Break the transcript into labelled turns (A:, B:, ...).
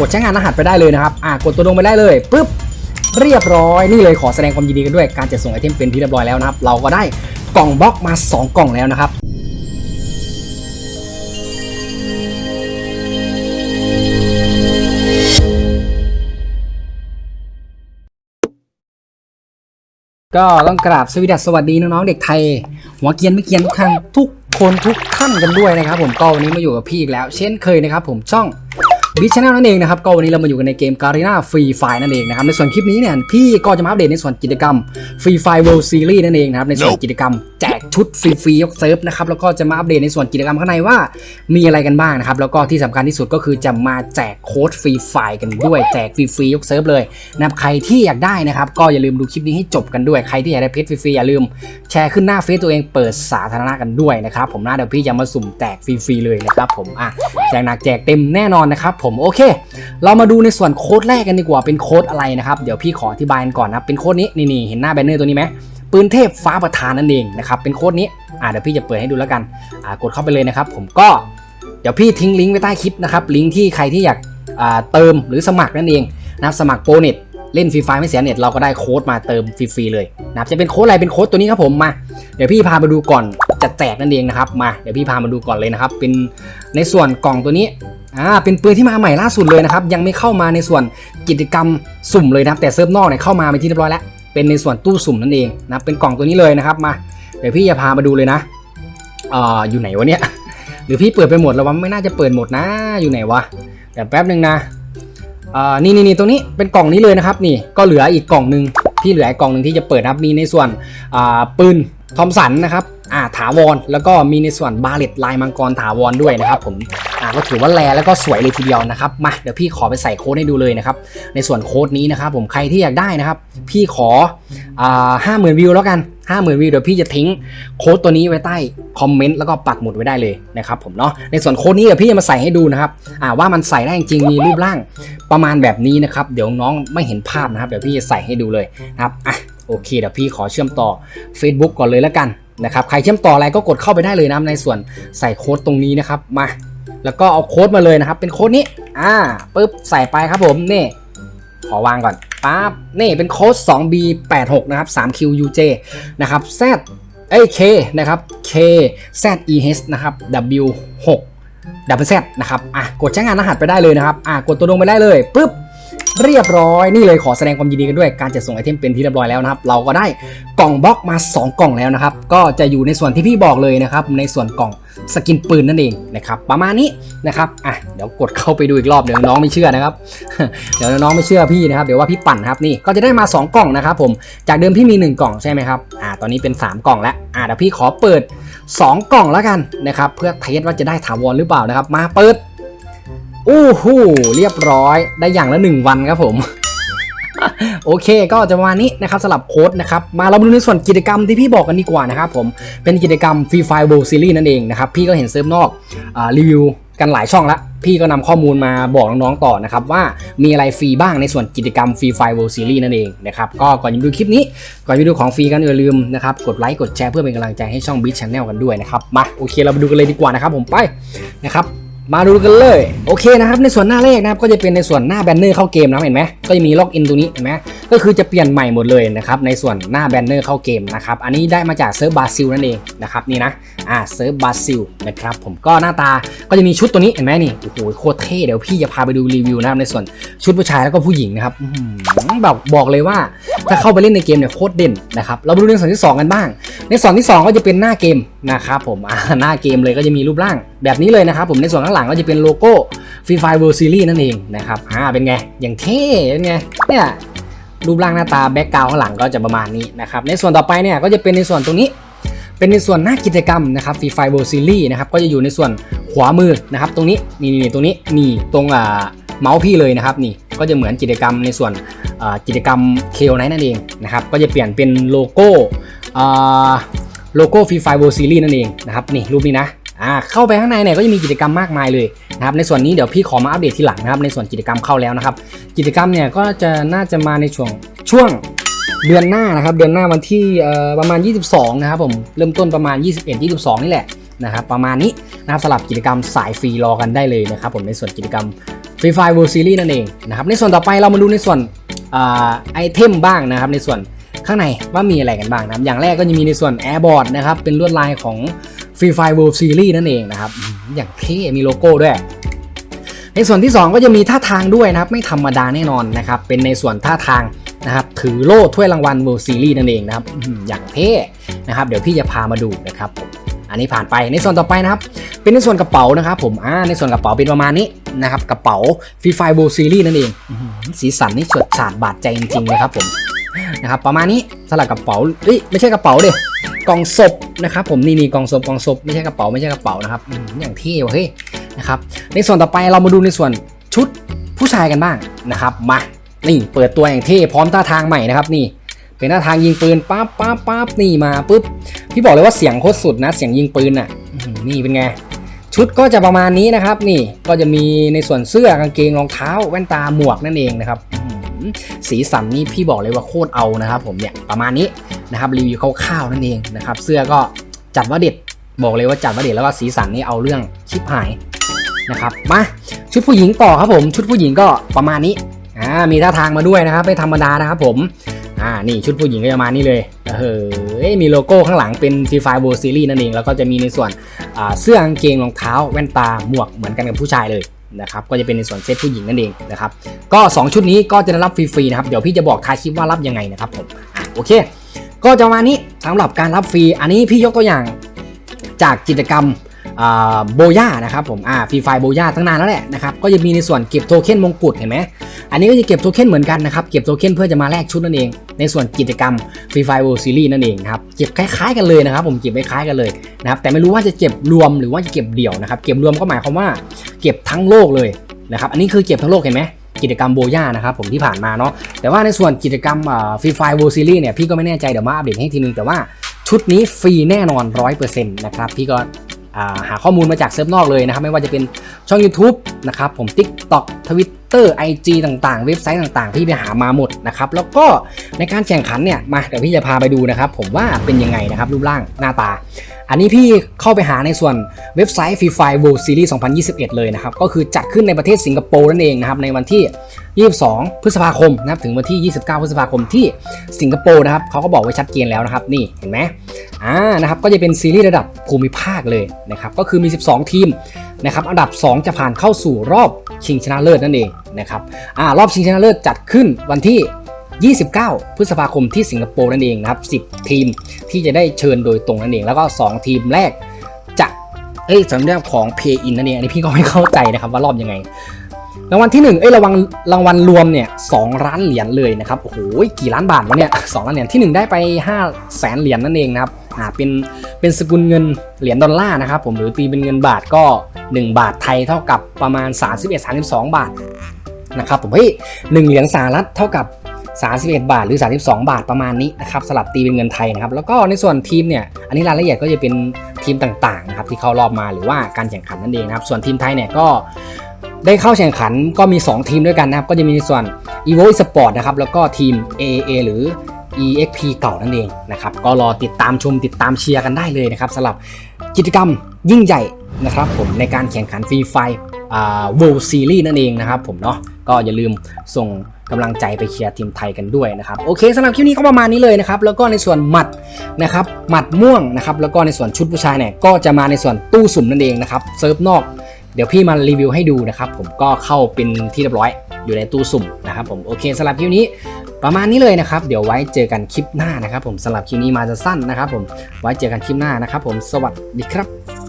A: กดใช้งานรหัสไปได้เลยนะครับอ่ากดตัวลงไปได้เลยปุ๊บเรียบร้อยนี่เลยขอแสดงความยินดีกันด้วยการจัดส่งไอเทมเป็นที่เรียบร้อยแล้วนะครับ เราก็ได้กล่องบล็อกมา 2 กล่องแล้วนะครับก็ต้องกราบสวสดีสวัสดีน้องๆเด็กไทย หัวเกียนไม่เกียนทุกท่านทุกคนทุกท่านกันด้วยนะครับ ผมก็วันนี้มาอยู่กับพี่อีกแล้ว เช่นเคยนะครับ ผมช่อง บิชแนลนั่นเองนะครับก็วันนี้เรามาอยู่กันในเกม Garena Free Fire นั่นเองนะครับในส่วนคลิปนี้เนี่ยพี่ก็จะมาอัปเดตในส่วนกิจกรรม Free Fire World Series นั่นเองนะครับในส่วนกิจกรรม แจกชุดฟรีๆยกเซิร์ฟนะครับแล้วก็จะมาอัปเดตในส่วนกิจกรรมข้างในว่ามีอะไรกันบ้างนะครับแล้วก็ที่สำคัญที่สุดก็คือจะมาแจกโค้ดฟรีไฟล์กันด้วยแจกฟรีๆยกเซิร์ฟเลยนะครับใครที่อยากได้นะครับก็อย่าลืมดูคลิปนี้ให้จบกันด้วยใครที่อยากได้เพชรฟรีๆอย่าลืม แชร์ขึ้นหน้าเฟซตัวเองเปิดสาธารณะกันด้วยนะครับผมนะเดี๋ยวพี่จะมาสุ่มแจกฟรีๆเลยนะครับผมอะแจกหนักแจกเต็มแน่นอนนะครับผมโอเค เรามาดูในส่วนโค้ดแรกกันดีกว่าเป็นโค้ดอะไรนะครับเดี๋ยวพี่ขออธิบายกันก่อนนะเป็นโค้ดนี้นี่นี่เห็นหน้าแบนเนอร์ตัวนี้ไหม ปืนเทพฟ้าประธานนั่นเองนะครับเป็นโค้ดนี้อะเดี๋ยวพี่จะเปิดให้ดูแล้วกันอะกดเข้าไปเลยนะครับ ผมก็เดี๋ยวพี่ทิ้งลิงก์ไว้ใต้คลิปนะครับลิงก์ที่ใครที่อยากอ่าเติมหรือสมัครนั่นเองนะครับสมัครโปรเน็ตเล่นฟรีไฟไม่เสียเน็ตเราก็ได้โค้ดมาเติมฟรีๆเลยนะครับจะเป็นโค้ดอะไรเป็นโค้ดตัวนี้ครับผมมาเดี๋ยวพี่พามาดูก่อนจะแจกนั่นเองนะครับมาเดี๋ยวพี่พามาดูก่อนเลยนะครับ เป็นในส่วนกล่องตัวนี้อ่าเป็นปืนที่มาใหม่ล่าสุดเลยนะครับยังไม่เข้ามาในส่วนกิจกรรมสุ่มเลยนะครับแต่เซิร์ฟนอกเนี่ยเข้ามาเป็นที่เรียบร้อยแล้ว เป็นในส่วนตู้สุ่มนั่นเองนะเป็นกล่องตัวนี้เลยนะครับมาเดี๋ยวพี่จะพามาดูเลยนะอ่าอยู่ไหนวะเนี่ยหรือพี่เปิดไปหมดแล้ววะไม่น่าจะเปิดหมดนะอยู่ไหนวะเดี๋ยวแป๊บหนึ่งนะอ่านี่นี่นี่ตรงนี้เป็นกล่องนี้เลยนะครับนี่ก็เหลืออีกกล่องหนึ่งพี่เหลืออีกกล่องหนึ่งที่จะเปิดนะครับมีในส่วนอ่าปืนทอมสันนะครับอ่าถาวรแล้วก็มีในส่วนบาเลตลายมังกรถาวรด้วยนะครับผม อ่าก็ถือว่าแลแล้วก็สวยเลยทีเดียวนะครับมาเดี๋ยวพี่ขอไปใส่โค้ดให้ดูเลยนะครับในส่วนโค้ดนี้นะครับผมใครที่อยากได้นะครับ พี่ขออ่าห้าหมื่นวิวแล้วกันห้าหมื่นวิวเดี๋ยวพี่จะทิ้งโค้ดตัวนี้ไว้ใต้คอมเมนต์แล้วก็ปักหมุดไว้ได้เลยนะครับผมเนาะในส่วนโค้ดนี้เดี๋ยวพี่จะมาใส่ให้ดูนะครับอ่าว่ามันใส่ได้จริงมีรูปร่างประมาณแบบนี้นะครับเดี๋ยวน้องไม่เห็นภาพนะครับเดี๋ยวพี่จะใส่ให้ดูเลยนะครับอะโอเคเดี๋ยวพี่ขอเชื่อมต่อ Facebook ก่อนเลยแล้วกันนะครับใครเชื่อมต่ออะไรก็กดเข้าไปได้เลยนะในส่วนใส่โค้ดตรงนี้นะครับมา แล้วก็เอาโค้ดมาเลยนะครับ เป็นโค้ดนี้ อ่าปุ๊บใส่ไปครับผมนี่ขอวางก่อนปั๊บนี่เป็นโค้ด 2B86 นะครับ 3QUJ นะครับ Z เอ้ย K นะครับ K Z E H นะครับ W6 ดับเบิลแซนะครับ อะ กดใช้งานรหัสไปได้เลยนะครับ อะ กดตัวลงไปได้เลยปุ๊บ เรียบร้อยนี่เลยขอแสดงความยินดีกันด้วยการจัดส่งไอเทมเป็นที่เรียบร้อยแล้วนะครับเราก็ได้กล่องบล็อกมา 2 กล่องแล้วนะครับก็จะอยู่ในส่วนที่พี่บอกเลยนะครับในส่วนกล่องสกินปืนนั่นเองนะครับประมาณนี้นะครับอะเดี๋ยวกดเข้าไปดูอีกรอบเดี๋ยวน้องไม่เชื่อนะครับเดี๋ยวน้องไม่เชื่อพี่นะครับเดี๋ยวว่าพี่ปั่นครับนี่ก็จะได้มา 2 กล่องนะครับผมจากเดิมพี่มี 1 กล่องใช่ไหมครับอ่าตอนนี้เป็น 3 กล่องแล้วอ่าเดี๋ยวพี่ขอเปิด 2 กล่องแล้วกันนะครับเพื่อเทสว่าจะได้ถาวรหรือเปล่านะครับมาเปิด อู้หูเรียบร้อยได้อย่างละ 1 วันครับผม โอเคก็จะประมาณนี้นะครับสำหรับโค้ดนะครับ มาเรามาดูในส่วนกิจกรรมที่พี่บอกกันดีกว่านะครับผมเป็นกิจกรรม Free Fire World Series นั่นเองนะครับ พี่ก็เห็นเซิร์ฟนอกรีวิวกันหลายช่องละพี่ก็นำข้อมูลมาบอกน้องๆต่อนะครับ ว่ามีอะไรฟรีบ้างในส่วนกิจกรรม Free Fire World Series นั่นเองนะครับ ก็ก่อนจะดูคลิปนี้ ก่อนจะดูของฟรีกันอย่าลืมนะครับ กดไลค์กดแชร์เพื่อเป็นกำลังใจให้ช่อง Beat Channel กันด้วยนะครับ มา โอเคเราไปดูกันเลยดีกว่านะครับผมไปนะครับ มาดูกันเลย โอเคนะครับในส่วนหน้าแรกนะครับก็จะเป็นในส่วนหน้าแบนเนอร์เข้าเกมนะเห็นไหมก็จะมีล็อกอินตรงนี้เห็นไหมก็คือจะเปลี่ยนใหม่หมดเลยนะครับในส่วนหน้าแบนเนอร์เข้าเกมนะครับอันนี้ได้มาจากเซิร์ฟบราซิลนั่นเองนะครับนี่นะอ่าเซิร์ฟบราซิลนะครับผมก็หน้าตาก็จะมีชุดตัวนี้เห็นไหมนี่โอ้โหโคตรเท่เดี๋ยวพี่จะพาไปดูรีวิวนะครับในส่วนชุดผู้ชายแล้วก็ผู้หญิงนะครับอื้อหือแบบบอกเลยว่าถ้าเข้าไปเล่นในเกมเนี่ยโคตรเด่นนะครับเรามาดูในส่วนที่สองกันบ้าง ในส่วนที่ 2 ก็จะเป็นหน้าเกมนะครับผมหน้าเกมเลยก็จะมีรูปร่าง แบบนี้เลยนะครับผมในส่วนข้างหลังก็จะเป็นโลโก้ Free Fire World Series นั่นเองนะครับอ่าเป็นไง อย่างเท่เป็นไงเนี่ยรูปร่างหน้าตาแบ็กกราวข้างหลังก็จะประมาณนี้นะครับในส่วนต่อไปเนี่ยก็จะเป็นในส่วนตรงนี้ เป็นในส่วนหน้ากิจกรรมนะครับ Free Fire World Series นะครับก็จะอยู่ในส่วนขวามือนะครับตรงนี้นี่นี่ตรงนี้นี่ตรงอ่าเมาส์พี่เลยนะครับนี่ก็จะเหมือนกิจกรรมในส่วนอ่ากิจกรรมเคลไนนั่นเองนะครับก็จะเปลี่ยนเป็นโลโก้อ่าโลโก้ Free Fire World Series นั่นเองนะครับนี่รูปนี้นะ อ่าเข้าไปข้างในเนี่ยก็จะมีกิจกรรมมากมายเลยนะครับในส่วนนี้เดี๋ยวพี่ขอมาอัปเดตทีหลังนะครับในส่วนกิจกรรมเข้าแล้วนะครับกิจกรรมเนี่ยก็จะน่าจะมาในช่วงช่วงเดือนหน้านะครับเดือนหน้าวันที่เอ่อประมาณ 22 นะครับผมเริ่มต้นประมาณ 21 22 นี่แหละนะครับประมาณนี้นะครับสำหรับกิจกรรมสายฟรีรอกันได้เลยนะครับผมในส่วนกิจกรรมฟรีไฟ World Series นั่นเองนะครับในส่วนต่อไปเรามาดูในส่วนไอเทมบ้างนะครับในส่วนข้างในว่ามีอะไรกันบ้างนะอย่างแรกก็จะมีในส่วน Airboard นะครับเป็นลวดลายของ Free Fire World Series นั่นเองนะครับ อย่างเท่มีโลโก้ด้วย ในส่วนที่ 2 ก็จะมีท่าทางด้วยนะครับ ไม่ธรรมดาแน่นอนนะครับ เป็นในส่วนท่าทางนะครับ ถือโล่ถ้วยรางวัล World Series นั่นเองนะครับอย่างเท่นะครับ เดี๋ยวพี่จะพามาดูนะครับผมอันนี้ผ่านไปในส่วนต่อไปนะครับ เป็นในส่วนกระเป๋านะครับผมอ่าในส่วนกระเป๋าเป็นประมาณนี้นะครับกระเป๋า Free Fire World Series นั่นเองสีสันนี่ฉดฉาดบาดใจจริงๆเลยครับผมนะครับประมาณนี้สลับกระเป๋าเอ้ยไม่ใช่กระเป๋าเด้ กล่องศพนะครับผมนี่นี่กล่องศพกล่องศพไม่ใช่กระเป๋าไม่ใช่กระเป๋านะครับอย่างเท่ว่ะเฮ้ยนะครับในส่วนต่อไปเรามาดูในส่วนชุดผู้ชายกันบ้างนะครับมานี่เปิดตัวอย่างเท่พร้อมท่าทางใหม่นะครับนี่เป็นท่าทางยิงปืนปั๊บปั๊บปั๊บนี่มาปุ๊บพี่บอกเลยว่าเสียงโคตรสุดนะเสียงยิงปืนอะนี่เป็นไงชุดก็จะประมาณนี้นะครับ นี่ก็จะมีในส่วนเสื้อกางเกงรองเท้าแว่นตาหมวกนั่นเองนะครับ สีสันนี่พี่บอกเลยว่าโคตรเอานะครับผมเนี่ยประมาณนี้นะครับรีวิวคร่าวๆนั่นเองนะครับเสื้อก็จัดว่าเด็ดบอกเลยว่าจัดว่าเด็ดแล้วก็สีสันนี่เอาเรื่องชิบหายนะครับมาชุดผู้หญิงต่อครับผมชุดผู้หญิงก็ประมาณนี้อ่ามีท่าทางมาด้วยนะครับไม่ธรรมดานะครับผมอ่านี่ชุดผู้หญิงก็จะมานี่เลยเฮ้ยมีโลโก้ข้างหลังเป็นฟรีไฟโบซีรีนั่นเองแล้วก็จะมีในส่วนเสื้อกางเกงรองเท้าแว่นตาหมวกเหมือนกันกับผู้ชายเลย นะครับก็จะเป็นในส่วนเซตผู้หญิงนั่นเองนะครับก็ 2 ชุดนี้ก็จะได้รับฟรีๆนะครับเดี๋ยวพี่จะบอกท้ายคลิปว่ารับยังไงนะครับผมอะโอเค ก็จะมานี้สำหรับการรับฟรีอันนี้พี่ยกตัวอย่างจากกิจกรรม โบย่านะครับผมอ่าฟรีไฟโบย่าตั้งนานแล้วแหละนะครับก็จะมีในส่วนเก็บโทเค็นมงกุฎเห็นไหมอันนี้ก็จะเก็บโทเค็นเหมือนกันนะครับเก็บโทเค็นเพื่อจะมาแลกชุดนั่นเอง ในส่วนกิจกรรมฟรีไฟโบซีรีส์นั่นเองครับเก็บคล้ายๆกันเลยนะครับ ผมเก็บคล้ายๆกันเลยนะครับแต่ไม่รู้ว่าจะเก็บรวมหรือว่าจะเก็บเดี่ยวนะครับเก็บรวมก็หมายความว่าเก็บทั้งโลกเลยนะครับอันนี้คือเก็บทั้งโลกเห็นไหมกิจกรรมโบย่านะครับผมที่ผ่านมาเนาะแต่ว่าในส่วนกิจกรรมฟรีไฟโบซีรีส์เนี่ยพี่ก็ไม่แน่ใจเดี๋ยวมาอัปเดตให้ทีนึงแต่ว่าชุดนี้ฟรีแน่นอน 100%นะครับพี่ก็ หาข้อมูลมาจากเซิร์ฟนอกเลยนะครับไม่ว่าจะเป็นช่อง YouTube นะครับผม TikTok Twitter IG ต่างๆ เว็บไซต์ต่างๆ ที่ไปหามาหมดนะครับ แล้วก็ในการแข่งขันเนี่ย มาเดี๋ยวพี่จะพาไปดูนะครับ ผมว่าเป็นยังไงนะครับ รูปร่างหน้าตา อันนี้พี่เข้าไปหาในส่วนเว็บไซต์ Free Fire World Series 2021 เลยนะครับ ก็คือจัดขึ้นในประเทศสิงคโปร์นั่นเองนะครับ ในวันที่ 22 พฤษภาคมนะครับ ถึงวันที่ 29 พฤษภาคมที่สิงคโปร์นะครับเขาก็บอกไว้ชัดเจนแล้วนะครับ นี่เห็นไหมอ่า นะครับ ก็จะเป็นซีรีส์ระดับภูมิภาคเลยนะครับ ก็คือมี 12 ทีมนะครับ อันดับ 2 จะผ่านเข้าสู่รอบ ชิงชนะเลิศนั่นเองนะครับอ่ารอบชิงชนะเลิศจัดขึ้นวันที่ 29 พฤษภาคมที่สิงคโปร์นั่นเองนะครับ10 ทีมที่จะได้เชิญโดยตรงนั่นเอง แล้วก็ 2 ทีมแรกจะเอ้ยสำหรับของ Pay In นั่นเองอันนี้พี่ก็ไม่เข้าใจนะครับว่ารอบยังไงรางวัลที่1เอ้ยรางวัลรางวัลรวมเนี่ยสองล้านเหรียญเลยนะครับโอ้โหกี่ล้านบาทวะเนี่ยสองล้านเหรียญที่ 1 ได้ไป5แสนเหรียญนั่นเองนะครับอ่าเป็นเป็นสกุลเงินเหรียญดอลลาร์นะครับผมหรือตีเป็นเงินบาทก็ 1 บาทไทยเท่ากับประมาณ 31-32 บาทนะครับผมเฮ้ยหนึ่งเหรียญสหรัฐเท่ากับ 31 บาทหรือ 32 บาทประมาณนี้นะครับสลับตีเป็นเงินไทยนะครับแล้วก็ในส่วนทีมเนี่ยอันนี้รายละเอียดก็จะเป็นทีมต่างๆนะครับที่เข้ารอบมาหรือว่าการแข่งขันนั่นเองนะครับส่วนทีมไทยเนี่ยก็ได้เข้าแข่งขันก็มี 2 ทีมด้วยกันนะครับ ก็จะมีในส่วน evo sport นะครับแล้วก็ทีม AAA หรือ EXP เก่านั่นเองนะครับก็รอติดตามชมติดตามเชียร์กันได้เลยนะครับสำหรับกิจกรรมยิ่งใหญ่ นะครับผมในการแข่งขันฟรีไฟอ่า World Series นั่นเองนะครับผมเนาะก็อย่าลืมส่งกำลังใจไปเชียร์ทีมไทยกันด้วยนะครับโอเคสำหรับคลิปนี้ก็ประมาณนี้เลยนะครับแล้วก็ในส่วนหมัดนะครับหมัดม่วงนะครับแล้วก็ในส่วนชุดผู้ชายเนี่ยก็จะมาในส่วนตู้สุ่มนั่นเองนะครับเซิร์ฟนอก เดี๋ยวพี่มารีวิวให้ดูนะครับผมก็เข้าเป็นที่เรียบร้อยอยู่ในตู้สุ่มนะครับผมโอเคสำหรับคลิปนี้ประมาณนี้เลยนะครับเดี๋ยวไว้เจอกันคลิปหน้านะครับผมสำหรับคลิปนี้มาจะสั้นนะครับผมไว้เจอกันคลิปหน้านะครับผมสวัสดีครับ